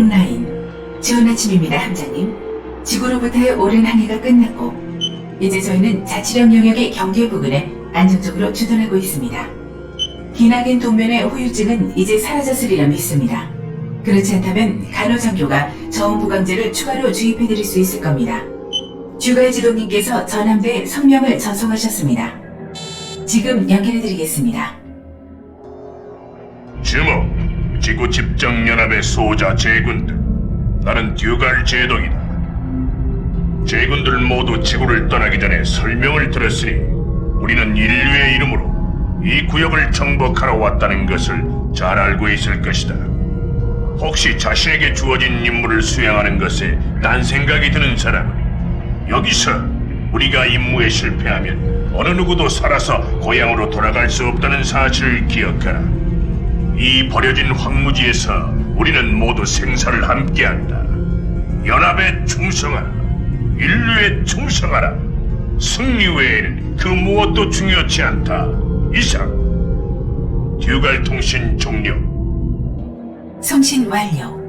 온라인 좋은 아침입니다, 함장님. 지구로부터의 오랜 항해가 끝났고 이제 저희는 자치령 영역의 경계 부근에 안정적으로 주둔하고 있습니다. 기나긴 동면의 후유증은 이제 사라졌으리라 믿습니다. 그렇지 않다면 간호장교가 저온부강제를 추가로 주입해드릴 수 있을 겁니다. 주갈 지도님께서 전함대에 성명을 전송하셨습니다. 지금 연결해드리겠습니다. 주모, 지구 집정 연합의 소자 제군들. 나는 듀갈 제독이다. 제군들 모두 지구를 떠나기 전에 설명을 들었으니 우리는 인류의 이름으로 이 구역을 정복하러 왔다는 것을 잘 알고 있을 것이다. 혹시 자신에게 주어진 임무를 수행하는 것에 난 생각이 드는 사람은 여기서 우리가 임무에 실패하면 어느 누구도 살아서 고향으로 돌아갈 수 없다는 사실을 기억하라. 이 버려진 황무지에서 우리는 모두 생사를 함께한다. 연합에 충성하라. 인류에 충성하라. 승리 외에는 그 무엇도 중요치 않다. 이상. 듀갈 통신 종료.送信완료.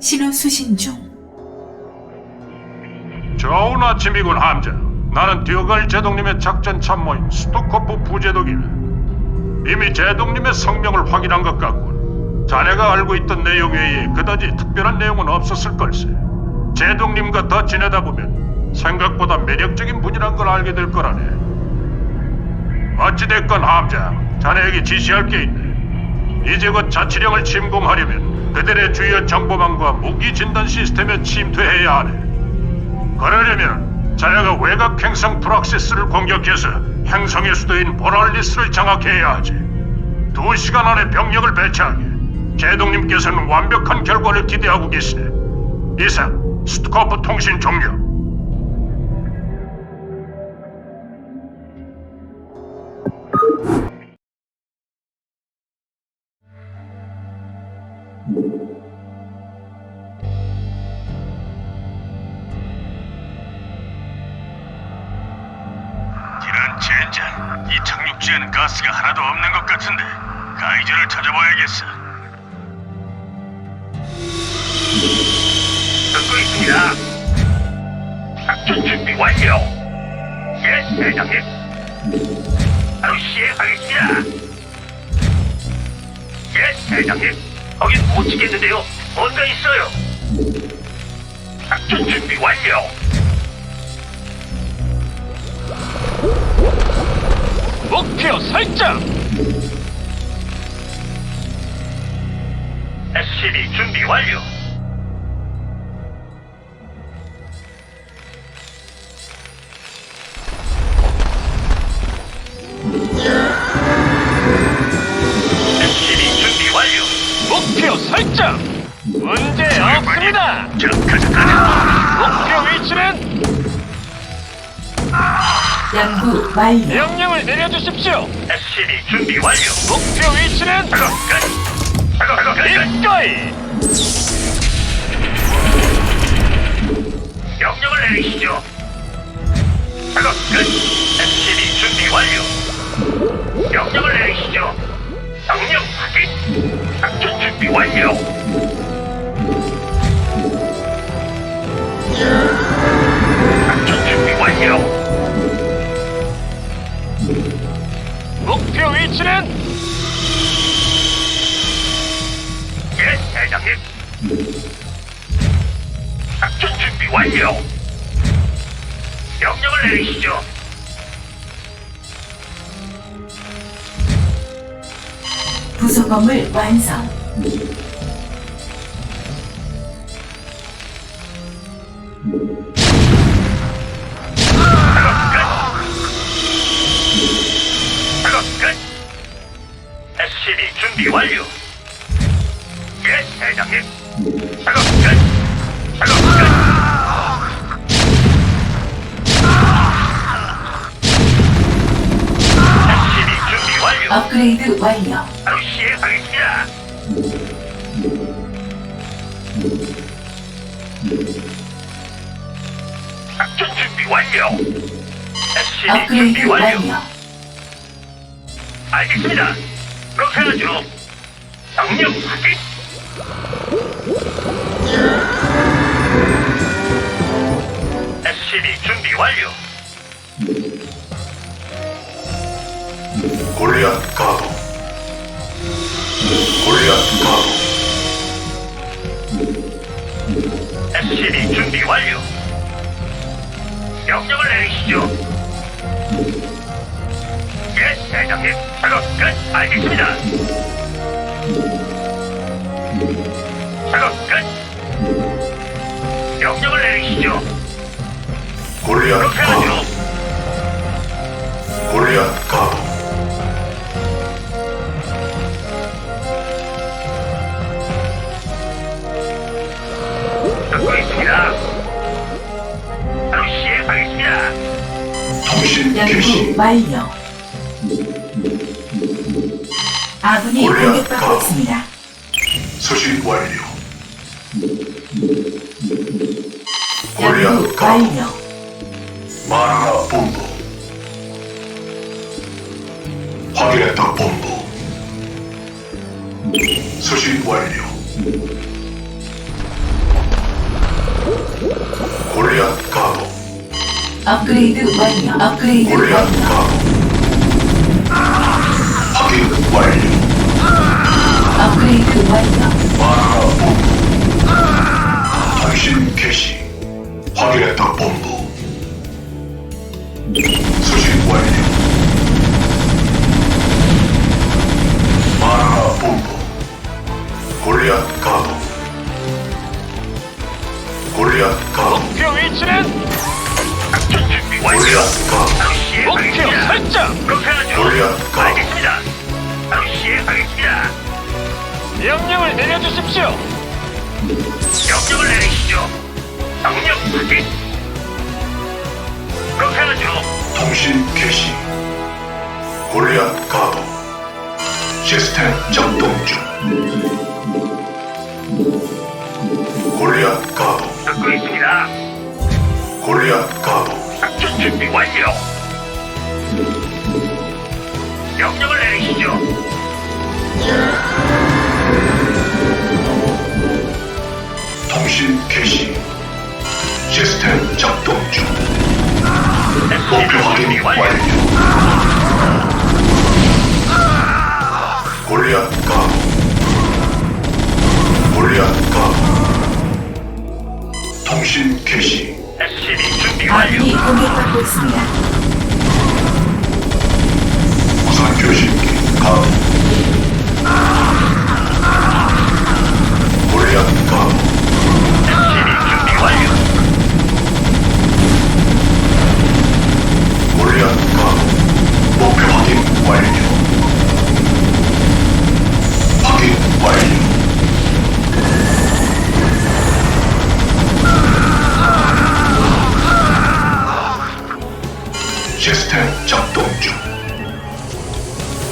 신호 수신 중. 좋은 아침이군 함장. 나는 듀갈 제독님의 작전 참모인 스토커프 부제독이다. 이미 제독님의 성명을 확인한 것 같군. 자네가 알고 있던 내용 외에 그다지 특별한 내용은 없었을 걸세. 제독님과 더 지내다 보면 생각보다 매력적인 분이란 걸 알게 될 거라네. 어찌됐건 함장, 자네에게 지시할 게 있네. 이제 곧 자치령을 침공하려면 그들의 주요 정보망과 무기 진단 시스템에 침투해야 하네. 그러려면 자네가 외곽 행성 프락시스를 공격해서 행성의 수도인 보랄리스를 장악해야 하지. 두 시간 안에 병력을 배치하게. 제동님께서는 완벽한 결과를 기대하고 계시네. 이상 스투커프 통신 종료. 찾아봐야겠어. 듣고 있습니다. 작전 준비 완료. 예, 대장님. 바로 시행하겠습니다. 예, 대장님. 거긴 못 지겠는데요. 뭔가 있어요. 작전 준비 완료. 목표 설정. SCB 준비 완료. SCB 준비 완료. 목표 설정. 문제 없습니다. 자, 가자, 가자. 목표 위치는 연구 완료. 명령을 내려주십시오. SCB 준비 완료. 목표 위치는 끝. 일거이. 명령을 내리시죠. 작업 끝. SCB 준비 완료. 명령을 내리시죠. 명령 확인. 작전 준비 완료. 완료. 예, 대장님. 작업 끝. 작업 끝. SCB 준비 완료. 업그레이드 완료. 바로 시행하겠습니다. 작전 준비 완료. SCB 준비 업그레이드 완료. 완료. 알겠습니다. 그렇게 하죠. 명령 확인. SCB 준비 완료. 골리앗 가도. 골리앗 가도. SCB 준비 완료. 명령을 내리시죠. 예, 대장님. 작업 끝. 알겠습니다. 작업 끝. 명령을 내리시죠. 골리앗 그렇게 가도 하죠. 골리앗 가도 듣고 있습니다. 바로 시행하겠습니다. 통신 개시 연구 완료. 아군이 골리앗 공격받고 가도. 있습니다. 수신 완료 골리앗 가도 완료. 마누라 본부 확인했다 본부 수신 완료 골리앗 가도 업그레이드 완료. 업그레이드 골리앗 완료. 가도 확인 완료 업그레이드 완료. 마누라 본부 당신 개시 확인했다 본부 수신 완료 마누라 본부 골리앗 가도 골리앗 가도 목표 위치는 작전 준비 완료. 골리앗 가도 바로 시행하겠습니다. 설정. 그렇게 하죠. 골리앗 가도 알겠습니다. 바로 시행하겠습니다. 명령을 내려주십시오. 명령을 내리시죠. 명령 확인. 그렇게 하죠. 통신 개시 골리앗 가도 시스템 작동 중 골리앗 가도 듣고 있습니다. 골리앗 가도 작전 준비 완료. 명령을 내리시죠. 통신 개시 시스템 작동 중. 목표 확인 완료. 골리앗 가도 골리앗 가도 통신 개시. SCB 준비 완료. 아군이 공격받고 있습니다. 무선 교신기 골리앗 가도 SCB 준비 완료. 골리앗 가도 목표 확인 완료. 확인 완료. 시스템 작동 중.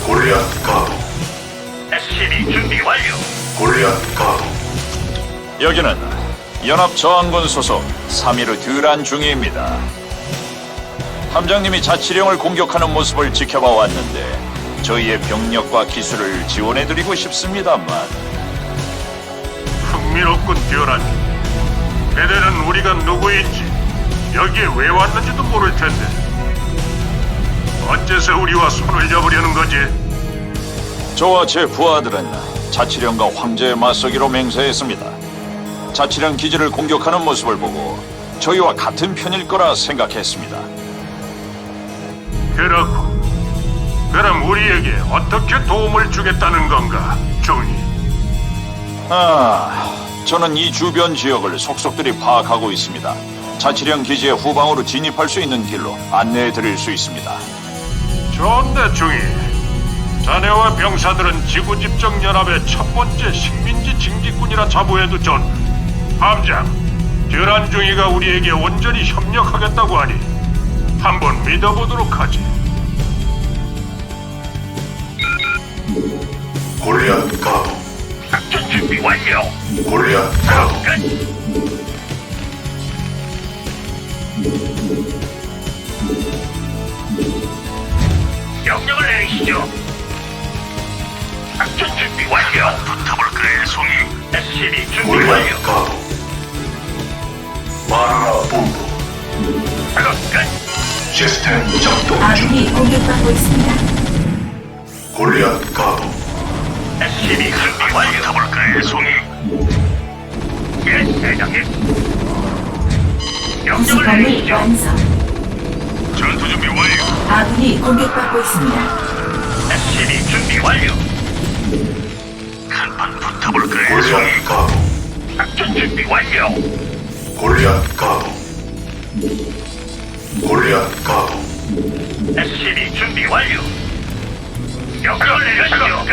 골리앗 가도 SCB 준비 완료. 골리앗 가도 여기는 연합 저항군 소속 3.1의 듀란 중위입니다. 함장님이 자치령을 공격하는 모습을 지켜봐 왔는데 저희의 병력과 기술을 지원해드리고 싶습니다만 흥미롭군 듀란. 그대는 우리가 누구인지 여기에 왜 왔는지도 모를 텐데. 어째서 우리와 손을 잡으려는 거지? 저와 제 부하들은 자치령과 황제의 맞서기로 맹세했습니다. 자치령 기지를 공격하는 모습을 보고 저희와 같은 편일 거라 생각했습니다. 그렇군. 그럼 우리에게 어떻게 도움을 주겠다는 건가, 중이? 아, 저는 이 주변 지역을 속속들이 파악하고 있습니다. 자치령 기지의 후방으로 진입할 수 있는 길로 안내해 드릴 수 있습니다. 좋은데, 중이. 자네와 병사들은 지구집정연합의 첫 번째 식민지 징집군이라 자부해도 좋. 함장, 듀란 중이가 우리에게 온전히 협력하겠다고 하니 한번 믿어보도록 하지. 골리앗 가도 작전 준비 완료. 골리앗 가도 끝. 명령을 내리시죠. 작전 준비 완료. 붙어볼 그의 송이. SCB 준비 완료. 골리앗 가도 마누라 본부 작업 끝. 시스템 작동 중 아군이 공격받고 있습니다. 골리앗 가도 SCB 준비 완료. 타볼까요, 송이? 예, 대장님. 명령을 내리시죠. 완성. 전투 준비 완료. 아군이 공격받고 있습니다. SCB 준비 완료. 한판 붙어볼까요, 송이? 골리앗 가도 작전 준비 완료. 골리앗 가도 골리앗 가도 SCB 준비 완료. 명령을 내리시죠.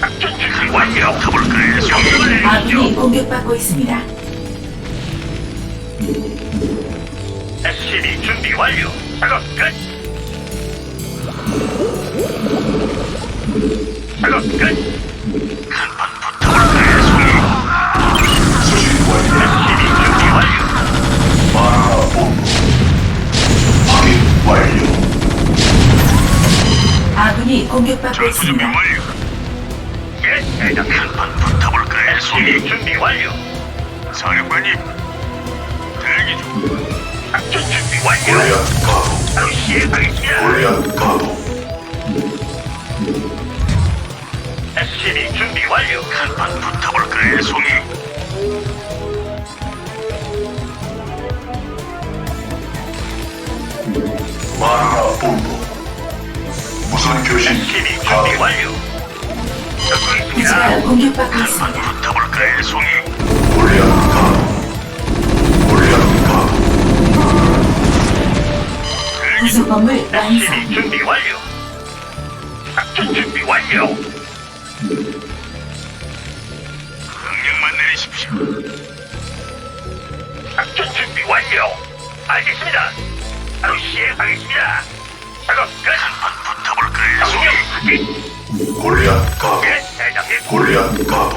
작전 준비 완료. 송이? 명령을 아군이. 공격받고 있습니다. SCB 준비 완료. 작업 끝. 작업 끝. SCB 준비 완료. 완료 아군이 공격받고 전투 준비 있습니다. 완료. 예, 대장. 한판 붙어볼까요, 송이? 준비 완료. 사령관님, 대기 중. 작전 준비 완료. 골리앗 가도 바로 시행하겠습니다. 골리앗 가도 SCB 준비 완료. 한판 붙어볼까요, 송이? 마라 본부 무선 교신 SCB 준비 가도 완료. 기지가. 공격받고 있습니다. 붙어볼까요, 송이? 골리앗 가도 골리앗 가도 대기 중. 부속건물 완성. SCB 준비 완료. 작전 준비 완료. 골리앗 가도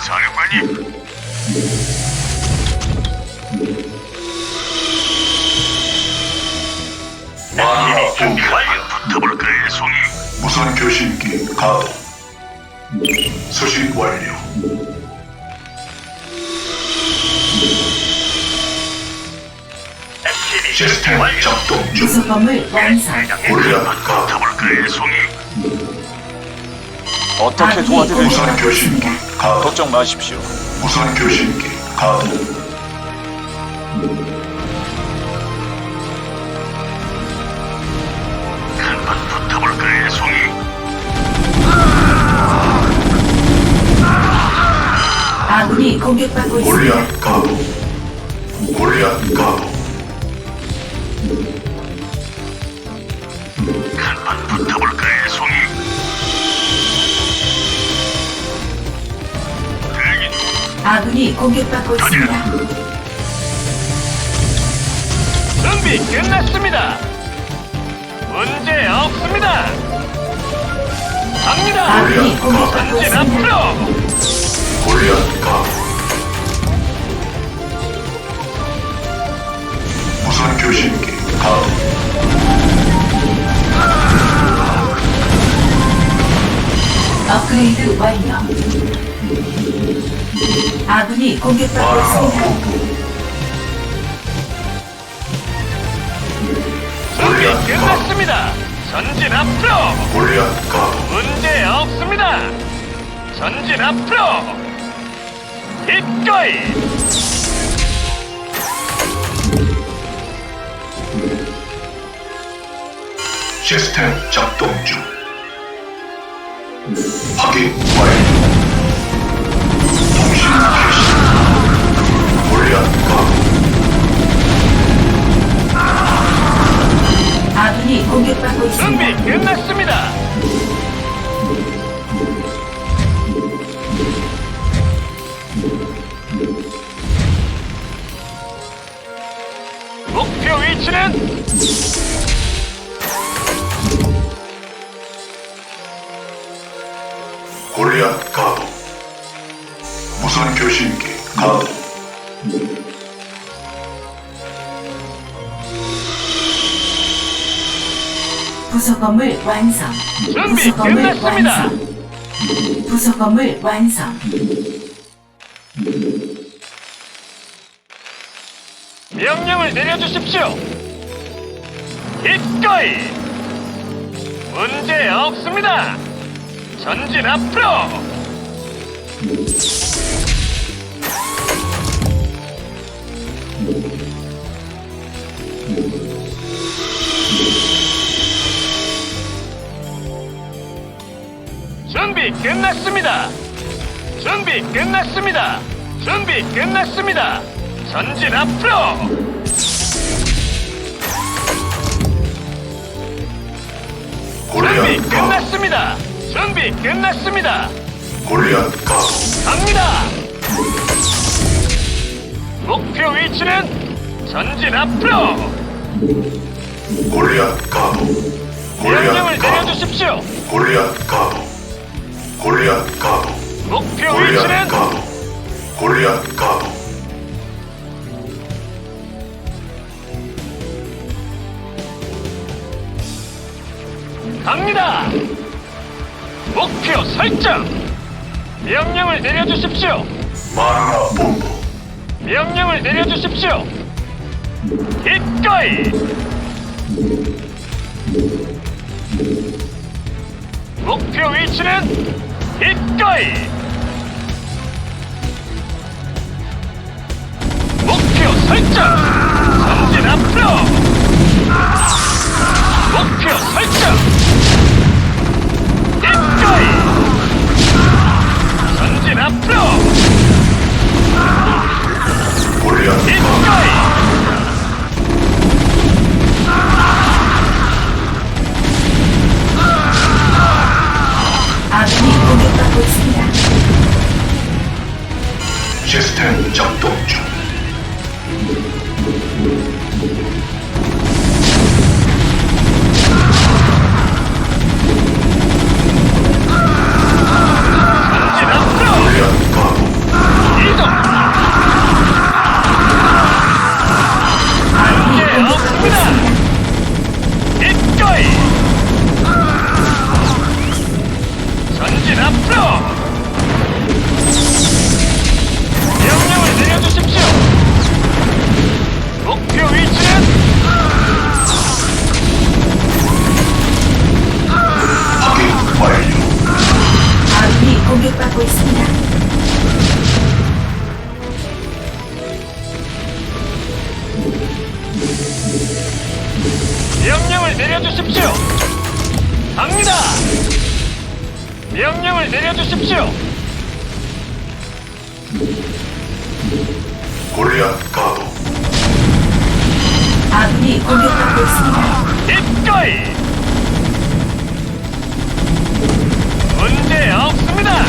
사령관님. 마라 준비 본부 완료. 붙어볼까요, 송이? 무선 교신기 가도 수신 완료 시스템. 작동 중 부속건물 완성. 골리앗 가도 붙어볼까요, 송이? 어떻게 아군이 도와드릴까요? 무선 교신기 걱정 마십시오. 무선 교신기 붙어볼까요, 송이? 아군이 공격받고 있습니다. 골리앗 가도 골리앗 가도 아군이 공격받고 있습니다. 준비 끝났습니다. 문제 없습니다. 갑니다. 아군이 공격받고 전진 있습니다. 앞으로. 골리앗 가도 무선 교신기 가도 업그레이드 완료. 아군이 공격받고 마라 있습니다. 준비 끝났습니다. 전진 앞으로. 가도 문제 없습니다. 전진 앞으로. 기꺼이. 시스템 작동 중 확인 완료 아군이 공격받고 준비 있습니다. 끝났습니다. 목표 위치는 골리앗 가 부속 건물 완성. 준비 부속 건물 끝났습니다. 완성. 부속 건물 완성. 명령을 내려주십시오. 기꺼이 문제 없습니다. 전진 앞으로. 준비 끝났습니다. 준비 끝났습니다. 준비 끝났습니다. 전진 앞으로. 준비 골리앗 끝났습니다. 준비 끝났습니다. 골리앗 가도 갑니다. 목표 위치는 전진 앞으로. 골리앗 가도 명령을 골리앗 가도 내려주십시오. 골리앗 가도 골리앗 가도 목표 골리앗 위치는 가도 골리앗 가도 갑니다. 목표 설정. 명령을 내려주십시오. 마누라 본부 명령을 내려주십시오. 기꺼이. 목표 위치는 기꺼이. 목표 설정. 전진 앞으로. 목표 설정. 기꺼이. 전진 앞으로. 아군이 기꺼이. 문제 없습니다.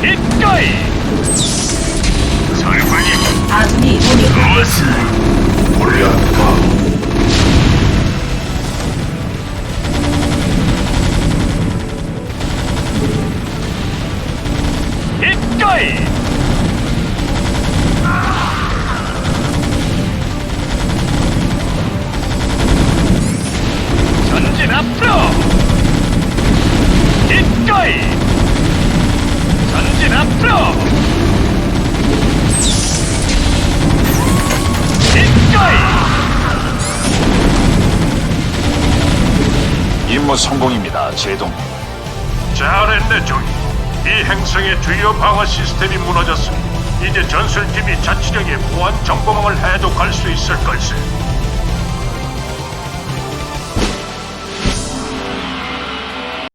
기꺼이. 사령관님, 아군이 공격받고 있 기꺼이. 임무 성공입니다, 제동. 잘했네, 조이. 이 행성의 주요 방어 시스템이 무너졌으니 이제 전술팀이 자치령의 보안 정보망을 해독할 수 있을 걸세.